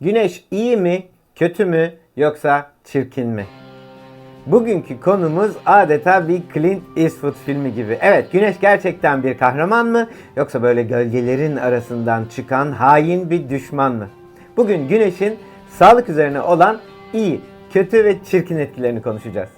Güneş iyi mi, kötü mü yoksa çirkin mi? Bugünkü konumuz adeta bir Clint Eastwood filmi gibi. Evet, Güneş gerçekten bir kahraman mı yoksa böyle gölgelerin arasından çıkan hain bir düşman mı? Bugün Güneş'in sağlık üzerine olan iyi, kötü ve çirkin etkilerini konuşacağız.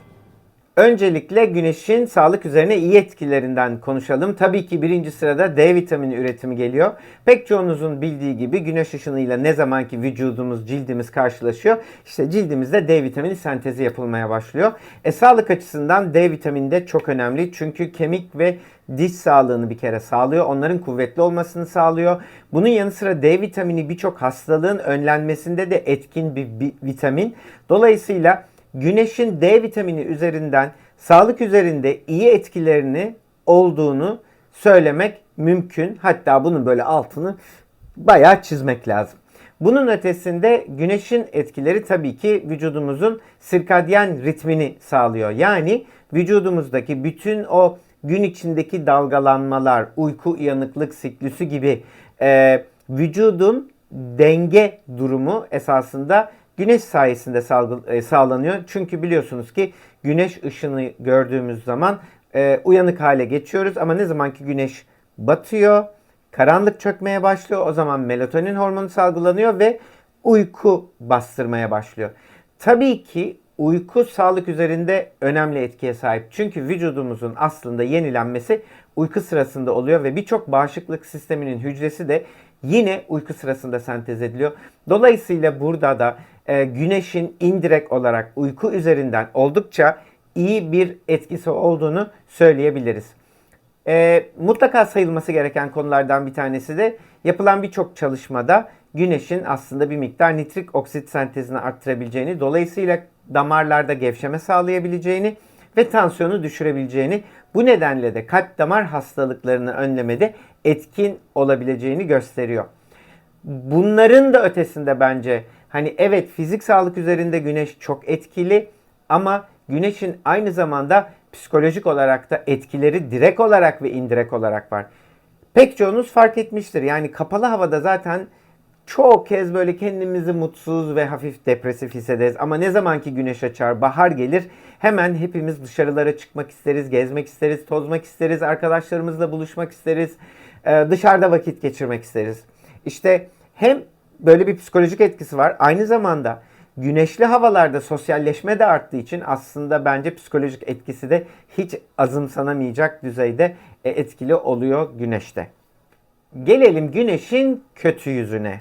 Öncelikle güneşin sağlık üzerine iyi etkilerinden konuşalım. Tabii ki birinci sırada D vitamini üretimi geliyor. Pek çoğunuzun bildiği gibi güneş ışınıyla ne zaman ki vücudumuz, cildimiz karşılaşıyor, işte cildimizde D vitamini sentezi yapılmaya başlıyor. E sağlık açısından D vitamini de çok önemli. Çünkü kemik ve diş sağlığını bir kere sağlıyor. Onların kuvvetli olmasını sağlıyor. Bunun yanı sıra D vitamini birçok hastalığın önlenmesinde de etkin bir vitamin. Dolayısıyla güneşin D vitamini üzerinden sağlık üzerinde iyi etkilerini olduğunu söylemek mümkün. Hatta bunun böyle altını bayağı çizmek lazım. Bunun ötesinde güneşin etkileri tabii ki vücudumuzun sirkadyen ritmini sağlıyor. Yani vücudumuzdaki bütün o gün içindeki dalgalanmalar, uyku uyanıklık siklüsü gibi e, vücudun denge durumu esasında güneş sayesinde e, sağlanıyor. Çünkü biliyorsunuz ki güneş ışını gördüğümüz zaman e, uyanık hale geçiyoruz ama ne zaman ki güneş batıyor, karanlık çökmeye başlıyor o zaman melatonin hormonu salgılanıyor ve uyku bastırmaya başlıyor. Tabii ki uyku sağlık üzerinde önemli etkiye sahip. Çünkü vücudumuzun aslında yenilenmesi uyku sırasında oluyor ve birçok bağışıklık sisteminin hücresi de yine uyku sırasında sentez ediliyor. Dolayısıyla burada da e, güneşin indirekt olarak uyku üzerinden oldukça iyi bir etkisi olduğunu söyleyebiliriz. E, mutlaka sayılması gereken konulardan bir tanesi de yapılan birçok çalışmada güneşin aslında bir miktar nitrik oksit sentezini arttırabileceğini, dolayısıyla damarlarda gevşeme sağlayabileceğini ve tansiyonu düşürebileceğini, bu nedenle de kalp damar hastalıklarını önlemede etkin olabileceğini gösteriyor. Bunların da ötesinde bence hani evet fizik sağlık üzerinde güneş çok etkili ama güneşin aynı zamanda psikolojik olarak da etkileri direkt olarak ve indirekt olarak var. Pek çoğunuz fark etmiştir. Yani kapalı havada zaten çok kez böyle kendimizi mutsuz ve hafif depresif hissederiz. Ama ne zaman ki güneş açar, bahar gelir hemen hepimiz dışarılara çıkmak isteriz, gezmek isteriz, tozmak isteriz, arkadaşlarımızla buluşmak isteriz, e, dışarıda vakit geçirmek isteriz. İşte hem böyle bir psikolojik etkisi var. Aynı zamanda güneşli havalarda sosyalleşme de arttığı için aslında bence psikolojik etkisi de hiç azımsanamayacak düzeyde e, etkili oluyor güneşte. Gelelim güneşin kötü yüzüne.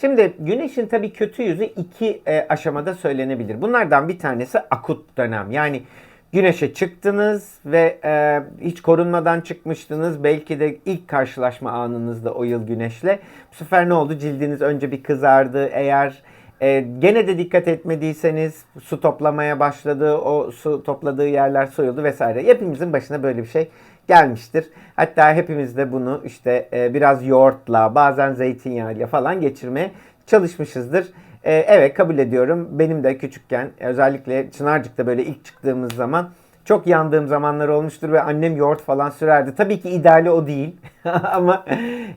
Şimdi güneşin tabii kötü yüzü iki e, aşamada söylenebilir. Bunlardan bir tanesi akut dönem. Yani güneşe çıktınız ve e, hiç korunmadan çıkmıştınız. Belki de ilk karşılaşma anınızda o yıl güneşle. Bu sefer ne oldu? Cildiniz önce bir kızardı. Eğer e, gene de dikkat etmediyseniz su toplamaya başladı. O su topladığı yerler soyuldu vesaire. Hepimizin başına böyle bir şey gelmiştir. Hatta hepimiz de bunu işte e, biraz yoğurtla bazen zeytinyağıyla falan geçirmeye çalışmışızdır. E, evet kabul ediyorum. Benim de küçükken özellikle Çınarcık'ta böyle ilk çıktığımız zaman çok yandığım zamanlar olmuştur ve annem yoğurt falan sürerdi. Tabii ki ideali o değil ama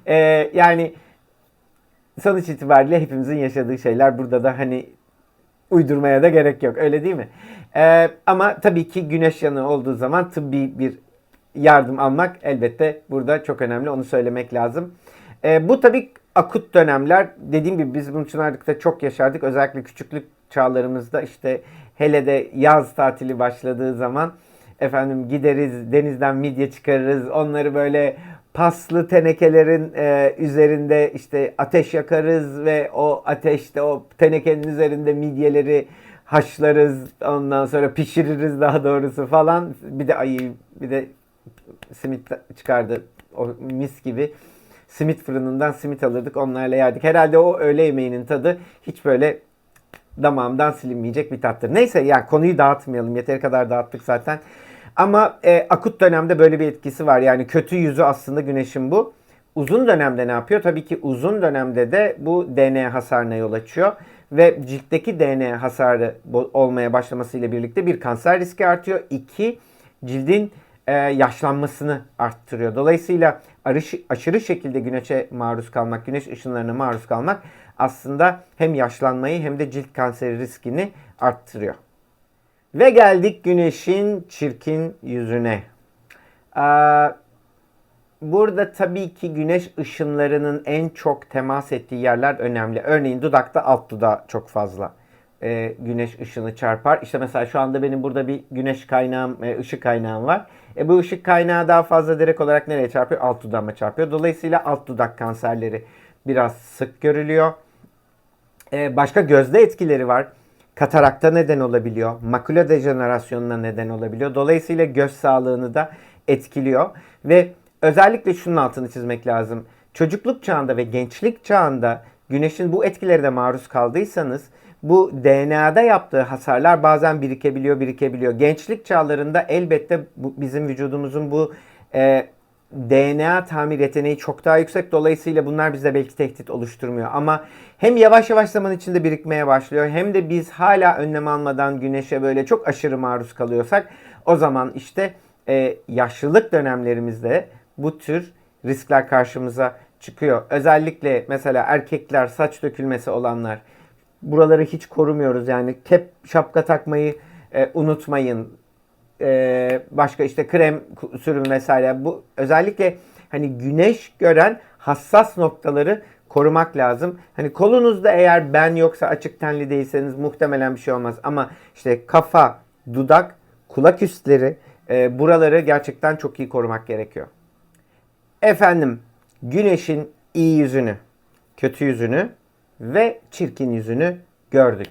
e, yani sonuç itibariyle hepimizin yaşadığı şeyler burada da hani uydurmaya da gerek yok. Öyle değil mi? Ee, ama tabii ki güneş yanığı olduğu zaman tıbbi bir yardım almak elbette burada çok önemli. Onu söylemek lazım. Ee, bu tabii akut dönemler. Dediğim gibi biz bunu Çınarlık'ta çok yaşardık. Özellikle küçüklük çağlarımızda işte hele de yaz tatili başladığı zaman efendim gideriz denizden midye çıkarırız. Onları böyle paslı tenekelerin e, üzerinde işte ateş yakarız ve o ateşte o tenekenin üzerinde midyeleri haşlarız. Ondan sonra pişiririz daha doğrusu falan. Bir de ayı bir de simit çıkardı o mis gibi. Simit fırınından simit alırdık onlarla yerdik. Herhalde o öğle yemeğinin tadı hiç böyle damağımdan silinmeyecek bir tattır. Neyse yani konuyu dağıtmayalım. Yeteri kadar dağıttık zaten. Ama e, akut dönemde böyle bir etkisi var. Yani kötü yüzü aslında güneşin bu. Uzun dönemde ne yapıyor? Tabii ki uzun dönemde de bu DNA hasarına yol açıyor. Ve ciltteki DNA hasarı olmaya başlamasıyla birlikte bir kanser riski artıyor. İki, cildin e, yaşlanmasını arttırıyor. Dolayısıyla aşırı şekilde güneşe maruz kalmak, güneş ışınlarına maruz kalmak aslında hem yaşlanmayı hem de cilt kanseri riskini arttırıyor. Ve geldik güneşin çirkin yüzüne. Aa, Burada tabii ki güneş ışınlarının en çok temas ettiği yerler önemli. Örneğin dudakta alt dudağı çok fazla e, güneş ışını çarpar. İşte mesela şu anda benim burada bir güneş kaynağım, e, ışık kaynağım var. E, bu ışık kaynağı daha fazla direkt olarak nereye çarpıyor? Alt dudağıma çarpıyor. Dolayısıyla alt dudak kanserleri biraz sık görülüyor. E, başka gözde etkileri var. Katarakta neden olabiliyor. Makula dejenerasyonuna neden olabiliyor. Dolayısıyla göz sağlığını da etkiliyor. Ve özellikle şunun altını çizmek lazım. Çocukluk çağında ve gençlik çağında güneşin bu etkilerine maruz kaldıysanız bu DNA'da yaptığı hasarlar bazen birikebiliyor, birikebiliyor. Gençlik çağlarında elbette bu, bizim vücudumuzun bu e, DNA tamir yeteneği çok daha yüksek. Dolayısıyla bunlar bizde belki tehdit oluşturmuyor. Ama hem yavaş yavaş zaman içinde birikmeye başlıyor hem de biz hala önlem almadan güneşe böyle çok aşırı maruz kalıyorsak o zaman işte e, yaşlılık dönemlerimizde bu tür riskler karşımıza çıkıyor. Özellikle mesela erkekler saç dökülmesi olanlar buraları hiç korumuyoruz. Yani kep şapka takmayı e, unutmayın. E, başka işte krem sürün vesaire. Bu özellikle hani güneş gören hassas noktaları korumak lazım. Hani kolunuzda eğer ben yoksa açık tenli değilseniz muhtemelen bir şey olmaz. Ama işte kafa, dudak, kulak üstleri e, buraları gerçekten çok iyi korumak gerekiyor. Efendim güneşin iyi yüzünü, kötü yüzünü ve çirkin yüzünü gördük.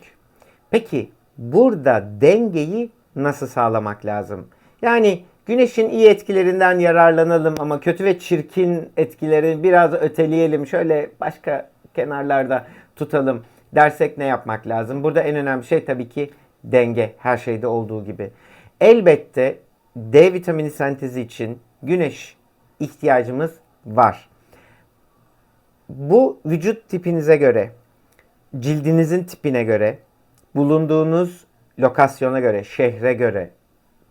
Peki burada dengeyi nasıl sağlamak lazım? Yani güneşin iyi etkilerinden yararlanalım ama kötü ve çirkin etkilerini biraz öteleyelim. Şöyle başka kenarlarda tutalım dersek ne yapmak lazım? Burada en önemli şey tabii ki denge her şeyde olduğu gibi. Elbette D vitamini sentezi için güneş ihtiyacımız var. Bu vücut tipinize göre, cildinizin tipine göre, bulunduğunuz lokasyona göre, şehre göre,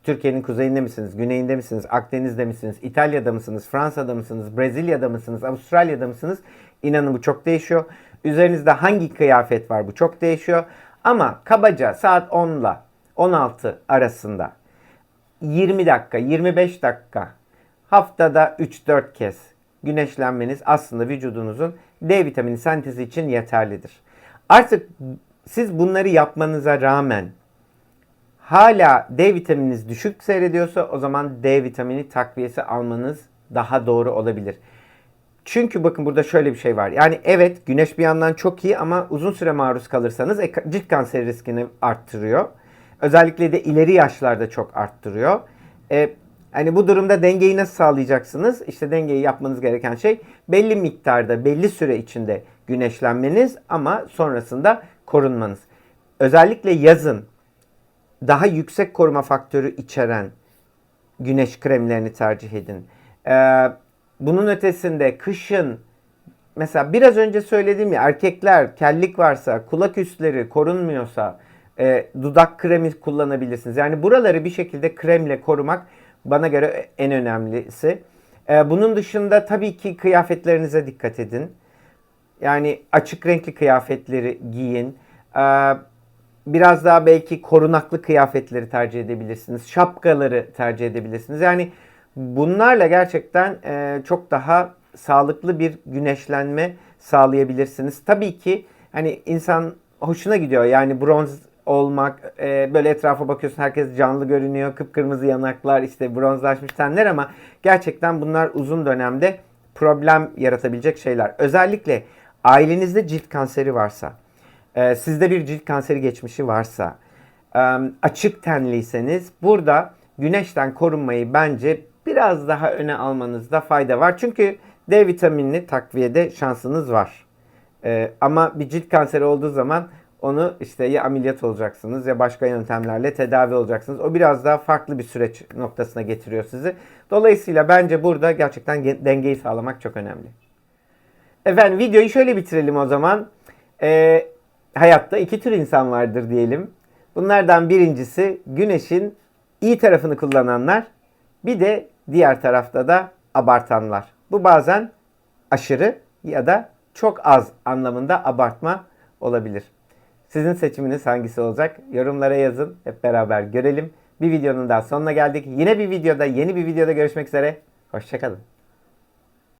Türkiye'nin kuzeyinde misiniz, güneyinde misiniz, Akdeniz'de misiniz, İtalya'da mısınız, Fransa'da mısınız, Brezilya'da mısınız, Avustralya'da mısınız? İnanın bu çok değişiyor. Üzerinizde hangi kıyafet var bu çok değişiyor. Ama kabaca saat 10 ile 16 arasında 20 dakika, 25 dakika haftada 3-4 kez güneşlenmeniz aslında vücudunuzun D vitamini sentezi için yeterlidir. Artık siz bunları yapmanıza rağmen hala D vitamininiz düşük seyrediyorsa o zaman D vitamini takviyesi almanız daha doğru olabilir. Çünkü bakın burada şöyle bir şey var. Yani evet güneş bir yandan çok iyi ama uzun süre maruz kalırsanız cilt kanseri riskini arttırıyor. Özellikle de ileri yaşlarda çok arttırıyor. E, hani bu durumda dengeyi nasıl sağlayacaksınız? İşte dengeyi yapmanız gereken şey belli miktarda, belli süre içinde güneşlenmeniz ama sonrasında korunmanız. Özellikle yazın daha yüksek koruma faktörü içeren güneş kremlerini tercih edin. Ee, bunun ötesinde kışın mesela biraz önce söylediğim ya erkekler kellik varsa, kulak üstleri korunmuyorsa e, dudak kremi kullanabilirsiniz. Yani buraları bir şekilde kremle korumak bana göre en önemlisi. E, bunun dışında tabii ki kıyafetlerinize dikkat edin. Yani açık renkli kıyafetleri giyin. E, biraz daha belki korunaklı kıyafetleri tercih edebilirsiniz. Şapkaları tercih edebilirsiniz. Yani bunlarla gerçekten e, çok daha sağlıklı bir güneşlenme sağlayabilirsiniz. Tabii ki hani insan hoşuna gidiyor. Yani bronz olmak, e, böyle etrafa bakıyorsun herkes canlı görünüyor, kıpkırmızı yanaklar, işte bronzlaşmış tenler ama gerçekten bunlar uzun dönemde problem yaratabilecek şeyler. Özellikle ailenizde cilt kanseri varsa, e, sizde bir cilt kanseri geçmişi varsa, e, açık tenliyseniz burada güneşten korunmayı bence biraz daha öne almanızda fayda var. Çünkü D vitaminini takviyede şansınız var. E, ama bir cilt kanseri olduğu zaman onu işte ya ameliyat olacaksınız ya başka yöntemlerle tedavi olacaksınız. O biraz daha farklı bir süreç noktasına getiriyor sizi. Dolayısıyla bence burada gerçekten dengeyi sağlamak çok önemli. Efendim videoyu şöyle bitirelim o zaman. Ee, hayatta iki tür insan vardır diyelim. Bunlardan birincisi güneşin iyi tarafını kullananlar. Bir de diğer tarafta da abartanlar. Bu bazen aşırı ya da çok az anlamında abartma olabilir. Sizin seçiminiz hangisi olacak? Yorumlara yazın. Hep beraber görelim. Bir videonun daha sonuna geldik. Yine bir videoda, yeni bir videoda görüşmek üzere. Hoşçakalın.